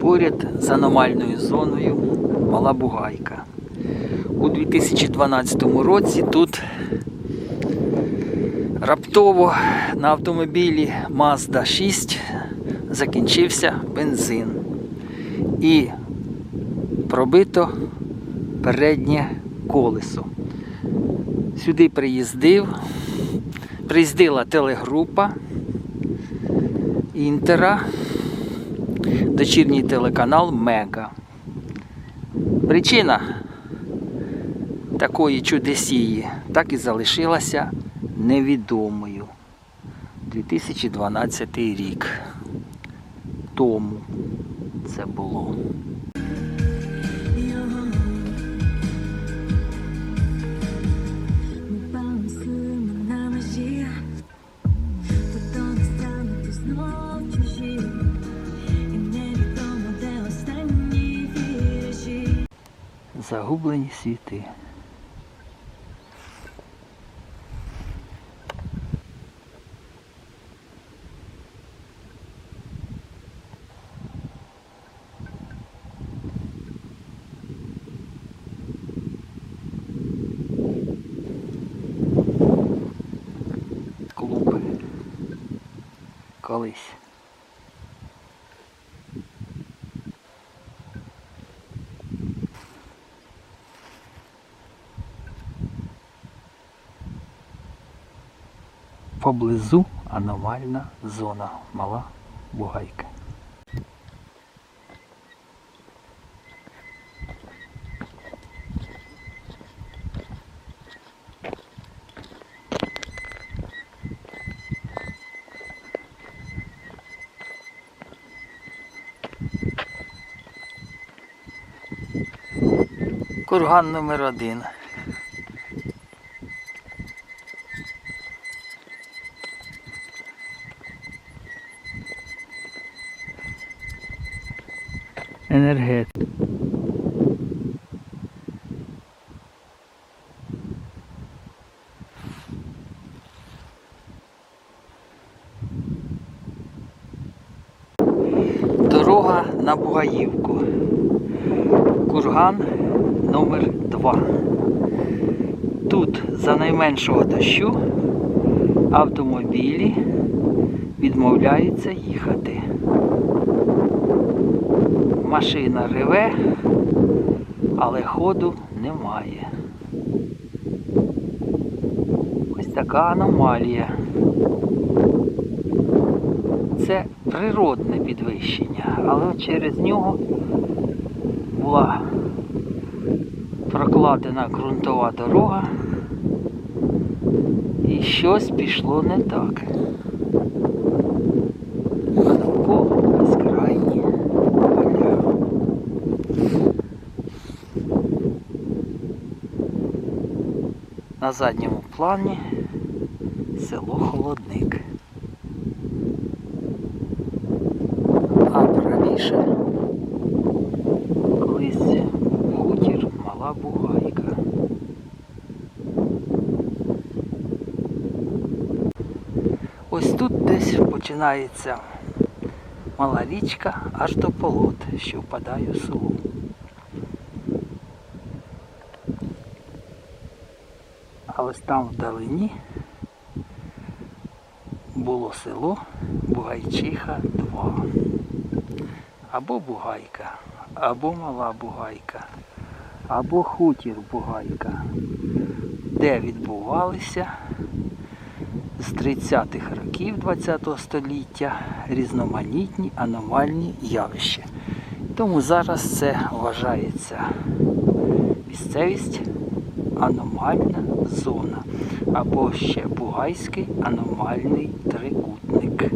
Поряд з аномальною зоною Мала Бугайка. У 2012 році тут раптово на автомобілі Mazda 6 закінчився бензин. І пробито переднє колесо. Сюди приїздив, приїздила телегрупа Інтера, дочірній телеканал Мега. Причина такої чудесії так і залишилася невідомою. 2012 рік тому це було. Загублені світи. Колись. Поблизу аномальна зона. Мала бугайка. Курган номер один. Енергет. Дорога на Бугаївку. Курган номер 2. Тут за найменшого дощу автомобілі відмовляються їхати. Машина реве, але ходу немає. Ось така аномалія. Це природне підвищення, але через нього була прокладена ґрунтова дорога і щось пішло не так. А навколо безкрайні поля. На задньому плані село Холодник. А правіше колись хутір мала бугайка. Ось тут десь починається мала річка аж до полот, що впадає в село. Ось там вдалині було село Бугайчиха 2. Або Бугайка, або Мала Бугайка, або Хутір Бугайка, де відбувалися з 30-х років ХХ століття різноманітні аномальні явища. Тому зараз це вважається місцевість аномальна зона або ще Бугайський аномальний трикутник.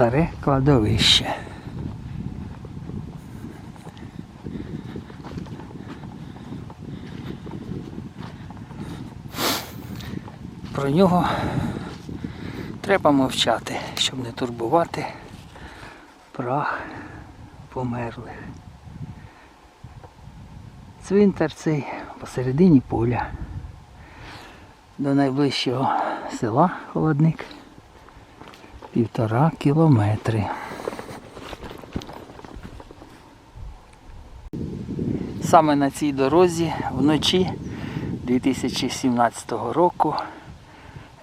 Старе кладовище. Про нього треба мовчати, щоб не турбувати прах померлих. Цвинтар цей посередині поля. До найближчого села Холодник півтора кілометри. Саме на цій дорозі вночі 2017 року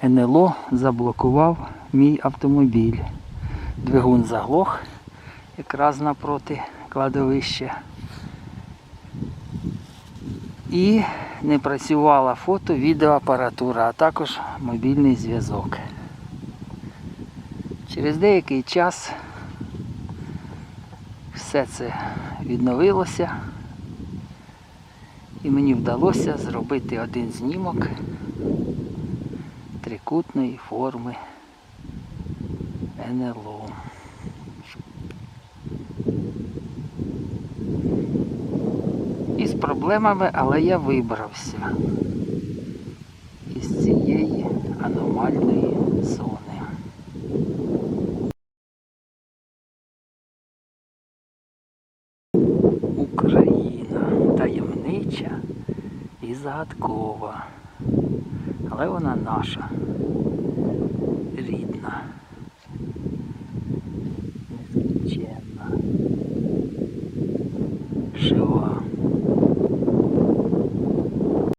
НЛО заблокував мій автомобіль. Двигун заглох якраз напроти кладовища. І не працювала фото, відеоапаратура, а також мобільний зв'язок. Через деякий час все це відновилося. І мені вдалося зробити один знімок трикутної форми НЛО. Із проблемами, але я вибрався загадкова. Але вона наша, рідна, нескінченна, жива.